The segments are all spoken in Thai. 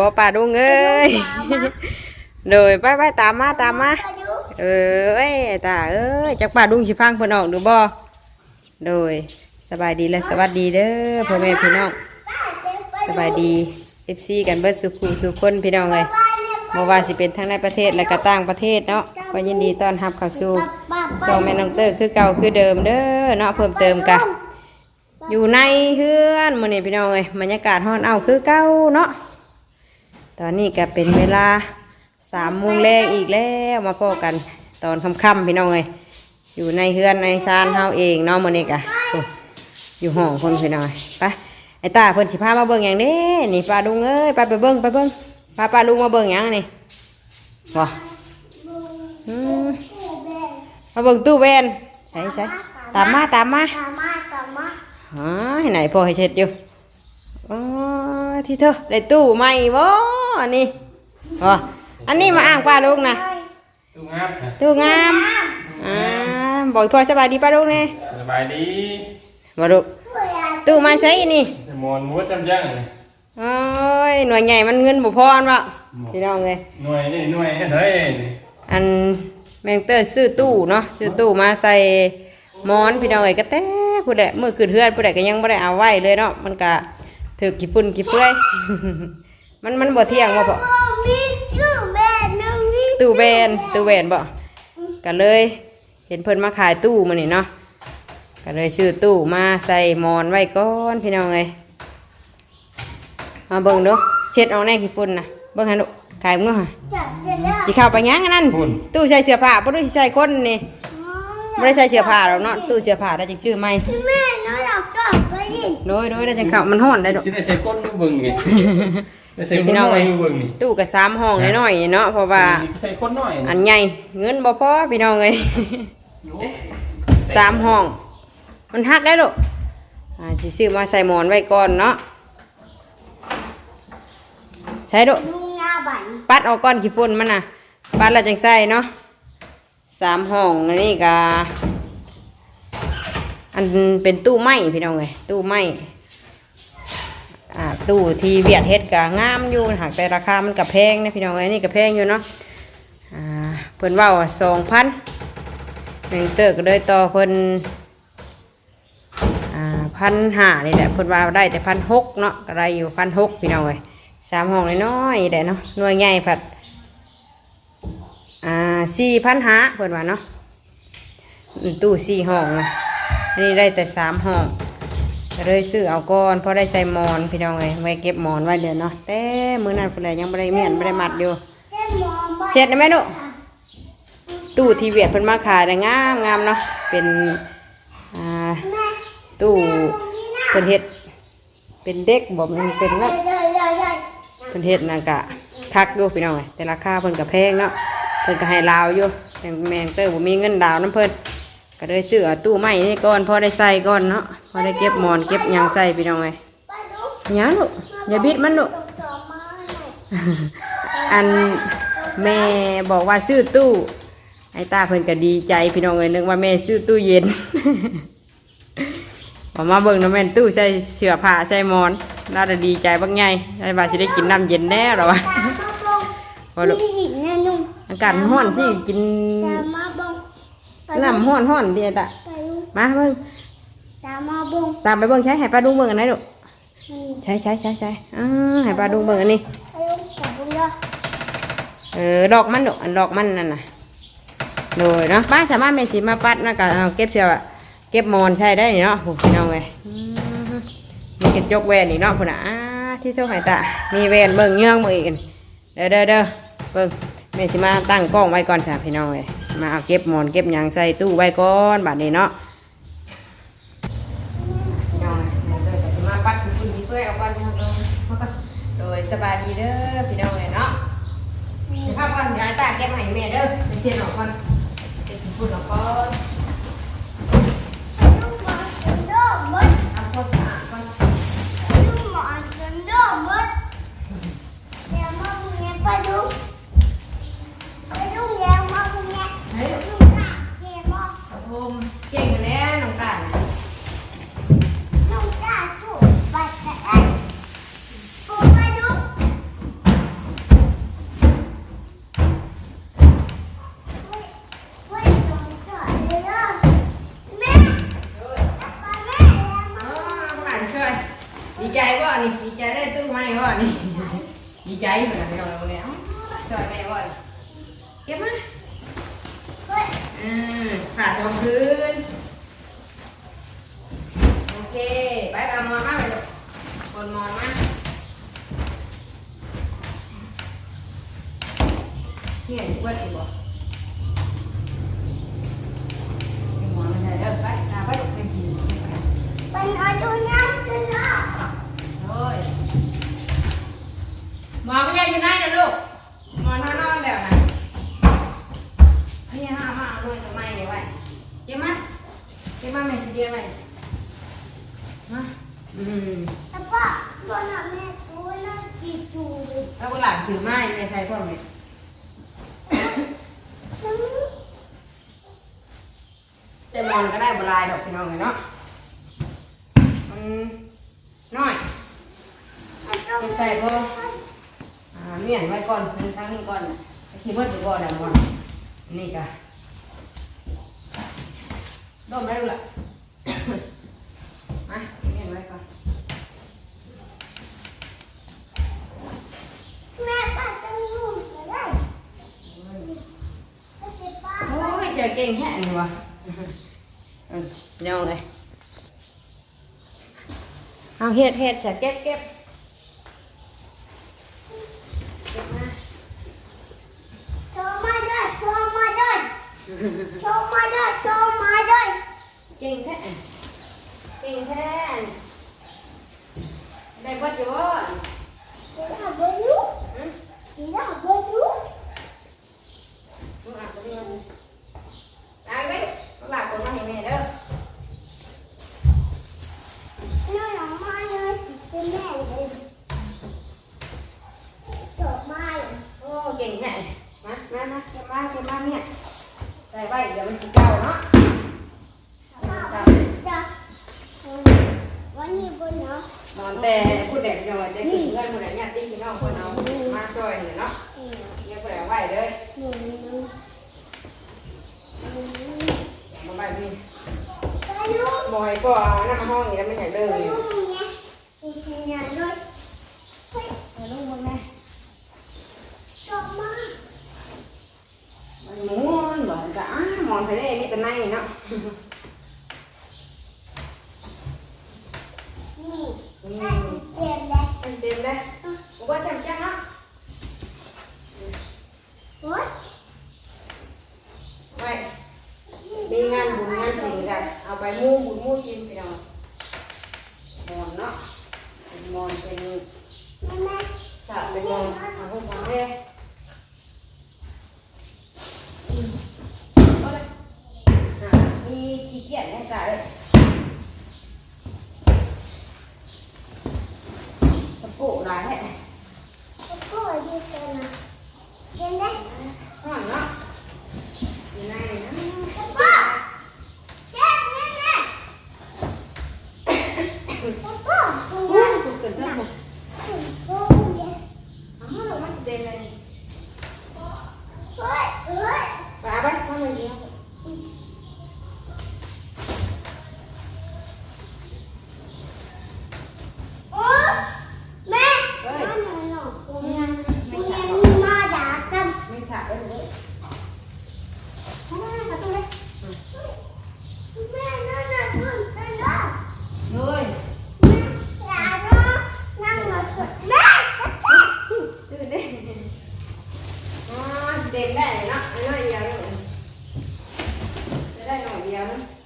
ฟังออกอยู่ว่าป้าดุงเอ้ยโดยไปไปตามมาตามมาเอ้ยตาเอ้ยจากป้าดุงสิฟังเพิ่นออกดูบ่โดยสบายดีและสวัสดีเด้อพ่อแม่พี่น้องสบายดี FC กันเบิดสุขุสุขคนพี่น้องเอ้ยบ่ว่าสิเป็นทั้งในประเทศและก็ต่างประเทศเนาะก็ยินดีต้อนรับเข้าสู่ช่องแม่น้องเตอร์คือเก่าคือเดิมเด้อเนาะเพิ่มเติมกันอยู่ในเฮือนมื้อนี้พี่น้องเอ้ยบรรยากาศฮ้อนเอาคือเก่าเนาะ ตอนนี้ก็เป็นเวลาสามโมงแรกอีกแล้วมาพบกัน ตอนค่ำๆพี่น้องเอ้ยอยู่ในเฮือนในซานเฮาเองเนาะมื้อนี้กะโอ้อยู่ห้องคนพี่น้องเอ้ยไปไอ้ตาเพิ่นสิพามาเบิ่งหยังเด้นี่ป้าลุงเอ้ยไปไปเบิ่งไปเบิ่งพาป้าลุงมาเบิ่งหยังนี่บ่อืมมาเบิ่งตู้แวนใส่ใส่ตามมาตามมาตามมาตามมาอ๋อให้ไหนพ่อให้เช็ดอยู่อ๋อที่เธอได้ตู้ใหม่บ่ อันนี้อ๋ออันนี้มาอ้างป้าลูกนะตุ้งครับตู้งามอ่าบอกพ่อสบายดีป้าลูกนี่สบายดีมาลูกตู้มาใช้นี่สมอนวัวจำยังเลยโอ้ยหน่วยใหญ่มันเงินบ่พออันบ่พี่น้องเลยหน่วยนี่หน่วยเฮ้ยนี่อันแมงเตอร์ซื้อตู้เนาะซื้อตู้มาใส่หมอนพี่น้องเอ้ยก็แต่ผู้ใดมือขึ้นเฮือนผู้ใดก็ยังบ่ได้เอาไว้เลยเนาะมันก็ถือกี่ฝุ่นกี่เปื้อย มันมันบ่เที่ยงบ่พอมีตู้แม่น้องมีตู้แวนตู้แวนบ่ก็เลย เห็นเพิ่นมาขายตู้มานี่เนาะก็เลยซื้อตู้มาใส่หมอนไว้ก่อนพี่น้องเอ้ยมาเบิ่งดูเช็ดเอาแน่ขี้ฝุ่นน่ะเบิ่งให้ลูกขายมึงดูหะอยากจะได้สิเข้าไปหยังอันนั้นตู้ใส่เสื้อผ้าบ่ได้สิใส่คนนี่บ่ได้ใส่เสื้อผ้าหรอกเนาะตู้เสื้อผ้าได้จังชื่อใหม่แม่น้องอยากกลับไปยินโดยโดยได้จังเข้ามันฮ้อนได้ดอกสิได้ใช้ก้นมือเบิ่งนี่ได้ ใช้ก้นน้อยมือเบิ่งนี่ตู้ก็สามห้องน้อยๆเนาะเพราะว่าใช้ก้นน้อยอันใหญ่เงินบ่พอพี่น้องเอ้ยสามห้อง มันหักได้ลูกอ่าสิซื้อมาใส่หมอนไว้ก่อนเนาะใช่ลูกลุงงาบันปัดออกก้อนขี้ฝุ่นมันน่ะ ปัดแล้วจังใส่เนาะสามห้องอันนี้ก็อันเป็นตู้ไม้พี่น้องเอ้ยตู้ไม้อ่า ตู้ที่เวียดเฮ็ดก็งามอยู่หากแต่ราคามันก็แพงนะพี่น้องเอ้ยนี่ก็แพงอยู่เนาะอ่าเพิ่นว่าสองพันแมงเตอร์ก็เลยต่อเพิ่นอ่าพันห้านี่แหละเพิ่นว่าได้แต่พันหกเนาะก็ได้อยู่พันหกพี่น้องเอ้ยสามห้องน้อยๆได้เนาะหน่วยใหญ่ผัดอ่าสี่พันห้าเพิ่นว่าเนาะตู้สี่ห้องนะอันนี้ได้แต่สามห้อง เลยซื้อเอาก่อนเพราะได้ใส่หมอนพี่น้องเอ้ยไว้เก็บหมอนไว้เดี๋ยวเนาะแต่มื้อนั้นเพิ่นเลยยังบ่ได้เมียนบ่ได้มัดอยู่เจ้หมอบ้านเช็ดได้ไหมลูกตู้ทีเวียดเพิ่นมาขายได้งามงามเนาะเป็นอ่าตู้เพิ่นเฮ็ดเป็นเด็กบ่แมันเป็นเนั่นยเลยเลยเลเพิ่นเฮ็ดนั่นกะคักอยู่พี่น้องเอ้ยแต่ราคาเพิ่นก็แพงเนาะเพิ่นก็ให้ลาวอยู่แต่แมงเตอร์บ่มีเงินดาวนํเพิ่น ก็เลยซื้อเอาตู้ไม้นี่ก่อนพอได้ใส่ก่อนเนาะพอได้เก็บหมอนเก็บหยังใส่พี่น้องเอ้ยไปดูหยังลูกอย่าบิดมันลูกต่อมาหน่อยอันแม่บอกว่าซื้อตู้ไอ้ตาเพิ่นก็ดีใจพี่น้องเอ้ยนึกว่าแม่ซื้อตู้เย็นพอมาเบิ่งน้ำแม่นตู้ใส่เสื้อผ้าใส่หมอนน่าจะดีใจบักไงได้ว่าสิได้กินน้ำเย็นแน่หรอวะพอลูกมีหญิงแน่นุ่มอากาศมันร้อนสิกินตามมาบง น้ำร้อนร้อนดีตะไปดูมาเบิ่งตามมาบงตามไปเบิ่งใช้ให้ป้าดุงเบิ่งอันไหนลูกอืมใช้ใช้ใช้ใช้อ่าให้ป้าดุงเบิ่งอันนี้ไปดูจับบุญเด้อเออดอกมันลูกอันดอกมันนั่นน่ะโดยเนาะป้าสามารถเมสิมาปัดนะก็เอาเก็บเสื้อเก็บหมอนใช้ได้นี่เนาะโอ้พี่น้องเอ้ยอืมมีกระจกแวนนี่เนาะพุ่นน่ะอ่าที่เท่าไหร่ตามีแวนเบิ่งเยื่องมืออีกอันเด้อเด้อเด้อเบิ่งเมสิมาตั้งกล้องไว้ก่อนจ้ะพี่น้องเอ้ย มาเอาเก็บหมอนเก็บหยังใส่ตู้ไว้ก่อนบัดนี้เนาะพี่น้องเอ้ยเดี๋ยวเดี๋ยวจะมาปัดคุณพี่เพื่อเอาก่อนพี่น้องเอ้ยเอาก่อนโดยสบายดีเด้อพี่น้องเอ้ยเนาะเดี๋ยวพาก่อนย้ายตาแก้มให้แม่เด้อไปเชียนออกก่อนเช็ดฝุ่นออกก่อน นี่ดีใจได้ตู้ไม้พ่อนี่ดีใจเหมือนกันเราแล้วสวยแม่พ่อเก็บมาอือผ่าชมคืนโอเคไปยบายมอนมาเลยคนมอนมากเห็นว่าสิบอกมอนมันจะเริ่มไปนาไปดูไปกินไปเอาดูนะ yeah, you're đâu mấy đâu lại. Này nghe đây. Coi Ôi, trời kinh hạn rồi ừ, nhau này. Không hết hết sẽ kép kép. Cho mai đây cho mai đây. Cho mai đây cho mai đây. เก่งแท้เก่งแท้ได้บ่จ้ะ อยก็เน้ำมาห้องอย่างนี้ไม่ใหญ่เลย บุมู่ชินไปน้องมอนเนาะมอนเป็นสาเป็นมอนเอาพวกมาให้มีขี้เกียจแน่ใจตะโกนร้ายแหละตะโกนดีจันะเย็นได้ห่อนเนาะอยู่ใน อุ้ยเป็นเพื่อนผมอ้าวเราไม่แสดงอะไร ayan.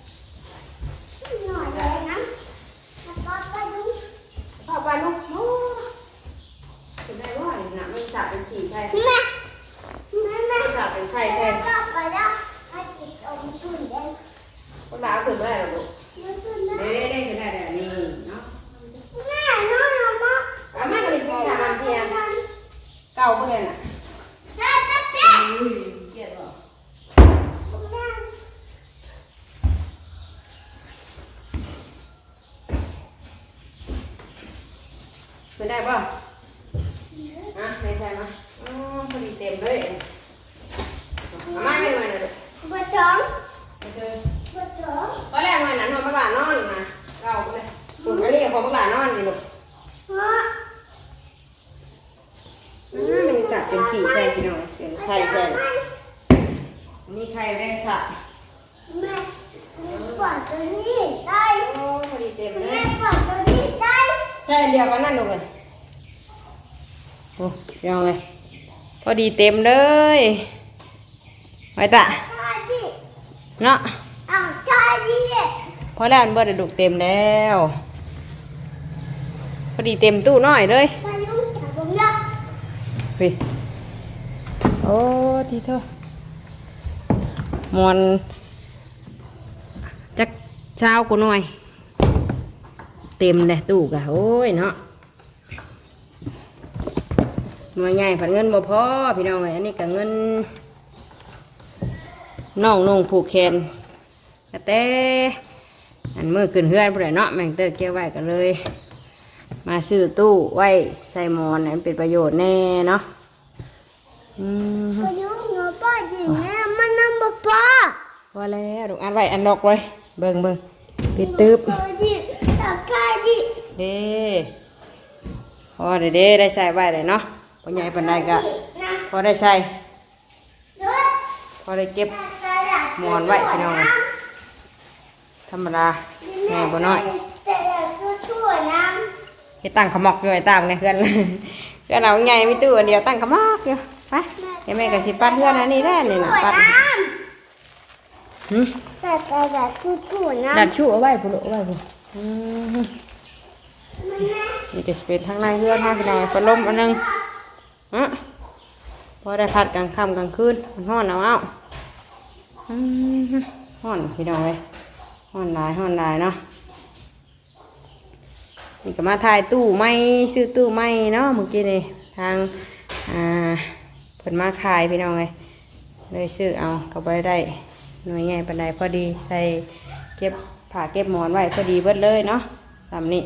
ได้ป่ะอะไม่ใช่ไหมอ๋อพอดีเต็มเลยเอามาไม่หน่อยนะลูกบ่จ้องเอดเถอะบ่จ้องก็แรกหน่อยนั้นหน่อยมากหลานนอนนะเราก็เลยปุ่นี่ของมากหลานนอนนี่ลูกว้าอืมมันสัเป็นขี่ใช่พี่น้องเป็นไข่ใช่นี่ไข่แม่สับแม่ปอดตัวนี้ได้โอ้พอดีเต็มเลยแม่ปอดตัวนี้ได้ใช่เดียวกันนั่นลูกเลย โอ้ยังไงพอดีเต็มเลยไว้ตะชาดิเนาะอ้าวชาดิพอแล้วอันเบิดดุกเต็มแล้ว พอดีเต็มตู้น้อยเลยมายุ่งกับผมยักพี่โอ้ทีเถอะมวนจักเช้ากูหน่อย เต็มเลยตู้กะโอ้ยเนาะ หน่วยใหญ่ผันเงินบ่พอพี่น้องเอ้ยอันนี้ก็เงินน้องนงผูกแขนกระแตอันมือขึ้นเฮือนผู้ใดเนาะแม่งเตอร์เกี่ยวไว้กันเลย มาซื้อตู้ไว้ใส่หมอนให้มันเป็นประโยชน์แน่เนาะอืมมายุ่งกับป้าดิแม่มันน้ำป้าป้าพอแล้วลูกอันไว้อันดอกเลยเบิ่งเบิ่งปิดตึบชาดิตักชาดิเด้พอเด้เด้ได้ใส่ไว้เลยเนาะ พอใหญ่ปานใดก็นะพอได้ใส่เด้อพอได้เก็บกระดาษหมอนไว้พี่น้องธรรมดาแม่บ่น้อยแต่ละตัวๆน้เฮ็ดตั้งขมอกอยู่ไอ้ตามเนี่ยเพื่อนเพื่อนเอาใหญ่มีตู้อันเดียวตั้งขมอกอยู่ไปเดี๋ยวแม่ก็สิปัดเพื่อนอันนี้แหละนี่ำน่ะตัวปัดน้หึำแต่กระดาษตัวๆน้ำดัดชูเอาไว้พุ่นลูกเอาไว้พุ่นอืมนี่ก็จะเป็นทางในเพื่อนทางพี่น้องพัดลมอันหนึง ฮะพอได้พัดกลางค่ำกลางคืนมันห้อนเอาเอาห้อนพี่น้องเลยห้อนหลายห้อนหลายเนาะนี่ก็มาถ่ายตู้ไม้ซื้อตู้ไม้เนาะเมื่อกี้นี่ทางอ่าเพิ่นมาขายพี่น้องเลยเลยซื้อเอาก็ได้ได้หน่วยใหญ่ปานใดพอดีใส่เก็บผ้าเก็บหมอนไว้พอดีเบิดเลยเนาะสามนี้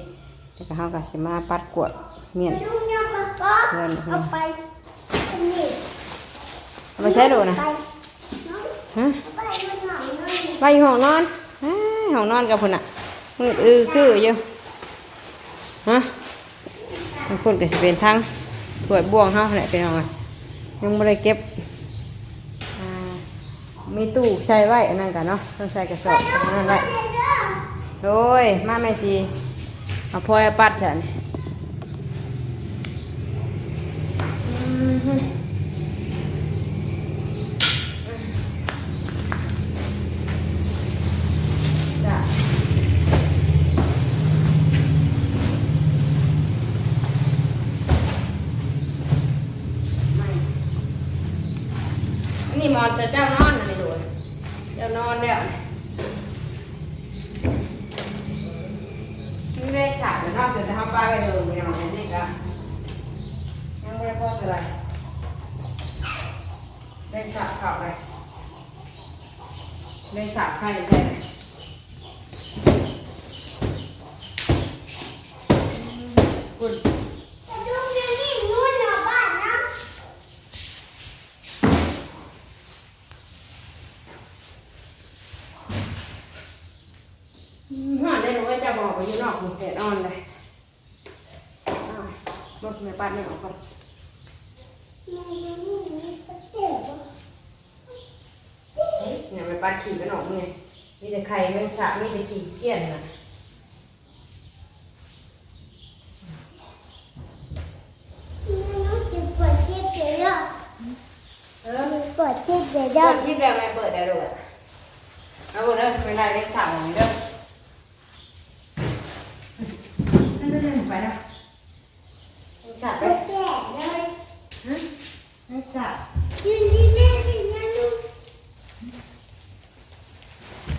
แล้วก็เฮาก็สิมาปัดกวดเมียน ก็เอาไปนี่เอาไปใช้ดูนะไปฮะไปมันหนาวเลยไปอยู่ห้องนอนเอ้ยห้องนอนกับพุ่นอะมืดอือคืออยู่ฮะมันพุ่นก็สิเป็นทางถ้วยบ่วงเฮาแหละเป็นเอาไงยังบ่ได้เก็บอ่ามีตู้ใช้ไว้อันนั้นกันเนาะต้องใส่กระสอบอันนั้นไว้โดยมาแม่สิเอาพลอยเอาปัดฉัน ได้ฉากไข่ใช่ไหมคุณยุ่งยำนี่นู่นนะบ้านนะห่านได้รู้ว่าจะบอกไปอยู่นอกหมู่เขตอ่อนเลยอ้าวรถไม่ปัดไม่ออกก่อนมันยังไม่มีสเต็ป เนี่ยมันปัดขี่กันออกไงมีแต่ไข่แมง สาบมีแต่ขี่เกี้ยนนะมันรู้สึกปวดเจ็บเลยอะเออปวดเจ็บเลยเปิอะดคลิปแล้วแม่เปิดได้ด้วยเอาหมดเลยไม่ได้แมงสาบของเด้อนั่นๆๆไปนะแมงสาบปเลวยดแก่เลยฮะแมงสาบยืนที่แม่สินะลูก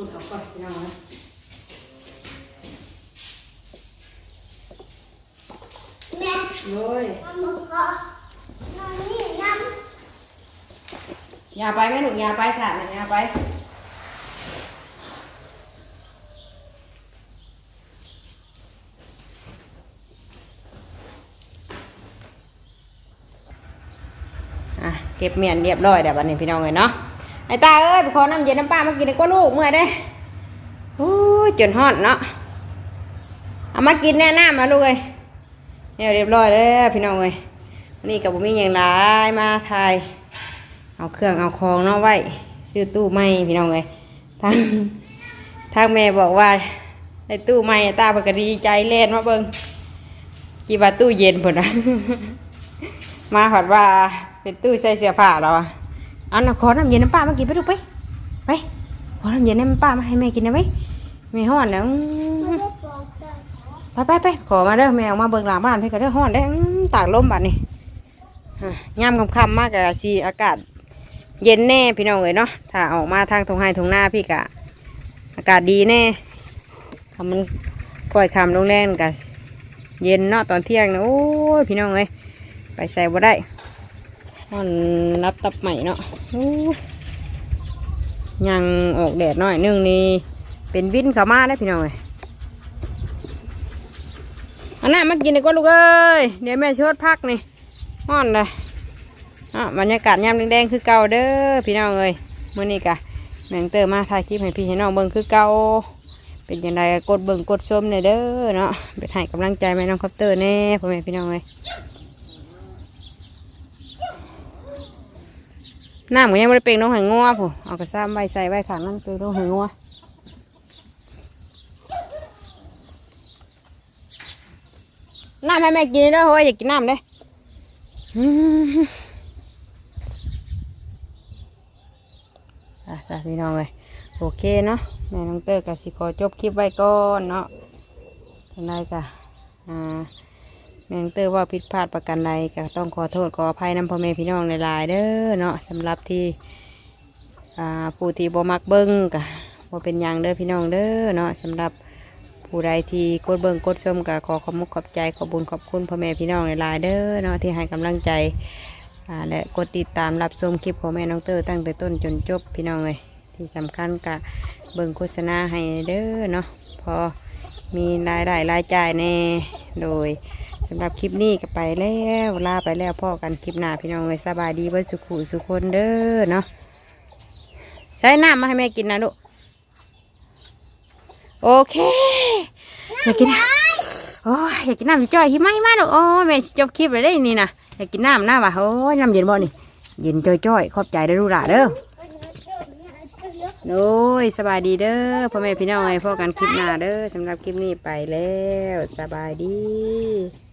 ุณเอาก่อนพี่น้องนะแม่เลยอย่าไปแม่หนูอย่าไปสาดนะอย่าไป อะเก็บเมียนเรียบร้อยเดี๋ยวบัดนี้พี่น้องเลยเนาะไอ้ตาเอ้ยไปขอน้ำเย็นน้ำปลามากินกว่าลูกเมื่อยเด้โอ้ยจนฮอดเนาะเอามากินแน่น้ำนะลูกเอ้ยเนี่ยเรียบร้อยแล้วพี่น้องเอ้ยนนี้กับผมมีอย่างไรมาทายเอาเครื่องเอาของเนาะไว้ซื้อตู้ใหม่พี่น้องเลยทางทางแม่บอกว่าในตู้ใหม่ตาเพิ่นก็ดีใจเล่นมาเบิ่งกีว่าตู้เย็นพุ่นนะมาผัดว่า เป็นตู้ใส่เสื้อผ้าเราอะเอาน่ะขอน้ำเย็นน้ำป้ามากินไปดูไปไปขอน้ำเย็นน้ำป้ามาให้แม่กินนะไหมแม่ห้อนแล้วำไม่ได้บอกกันไปไปไปขอมาเด้อแม่ออกมาเบิ่งหลังบ้านเพี่นก็เด้อห้อนได้ตากลมบัดนี้อะยามค่ำมากกะสิอากาศ เย็นแน่พี่น้องเอ๋ยเนาะถ้าออกมาทางทงไห้ทงหน้าพี่กะ อากาศดีแน่ถ้ามันปล่อยคำลงแรงกะเย็นเนาะตอนเที่ยงนะโอ้ยพี่น้องเอ้ยไปใส่บ่ได้ มันรับตับใหม่เนาะยังออกแดดหน่อยนึงนี่เป็นวินขามาได้พี่น้องเอ้ยอาหน้ามากินดีกว่าลูกเอ้ยเดี๋ยวแม่ชดพักนี่ห้อนเลยอะบรรยากาศยามแดงๆคือเก่าเด้อพี่น้องเอ้ยมื้อนี้กะแมงเตอร์มาถ่ายคลิปให้พี่ให้น้องเบิ่งคือเก่าเป็นยังไงกดเบิ่งกดชมในอยเด้อเนาะไปให้กำลังใจแม่น้องคอปเตอร์แน่พ่อแม่พี่น้องเอ้ย น้ำก็ยังไม่ได้เปล่งน้องหายงัวผู้เอากระซ้ำใบใส่ใบขางนั่นเปล่งน้องหายงัวน้ำให้แม่กินด้อเฮ้ยอยากกินน้ำเด้ออืมอะสาพี่น้องเลยโอเคเนาะแม่น้องเตอร์กับสิขอจบคลิปไว้ก่อนเนาะจังไดกะอ่า แม่น้องเตอร์ว่าผิดพลาดประกันใดก็ต้องขอโทษขออภัยนำพ่อแม่พี่น้องหลายๆเด้อเนาะสำหรับที่ผู้ที่บ่มักเบิ้งกะบ่เป็นยังเด้อพี่น้องเด้อเนาะสำหรับผู้ใดที่กดเบิ่งกดชมก็ขอขอบมุกขอบใจขอบบุญขอบคุณพ่อแม่พี่น้องหลายๆเด้อเนาะที่ให้กำลังใจและกดติดตามรับชมคลิปของแม่น้องเตอร์ตั้งแต่ต้นจนจบพี่น้องเลยที่สำคัญก็เบิ่งโฆษณาให้เด้อเนาะพอมีรายได้รายจ่ายแน่โดย สำหรับคลิปนี้ก็ไปแล้วลาไปแล้วพ่อกันคลิปหน้าพี่น้องเลยสบายดีเบิดสุขุสุคนเด้อเนาะใช้น้ำมาให้แม่กินนะลูกโอเคอยากกินน้ำโอ้ยอยากกินน้ำจ่อยหิมะหิมะหนูโอ้แม่จบคลิปเลยได้นี่นะอยากกินน้ำน้ำว่ะโอ้ยน้ำเย็นบ่นี่เย็นจ่อยๆขอบใจเด้อลูกหลานเด้อโอ้ยสบายดีเด้อพ่อแม่พี่น้องไงพ่อกันคลิปหน้าเด้อสำหรับคลิปนี้ไปแล้ว สบายดี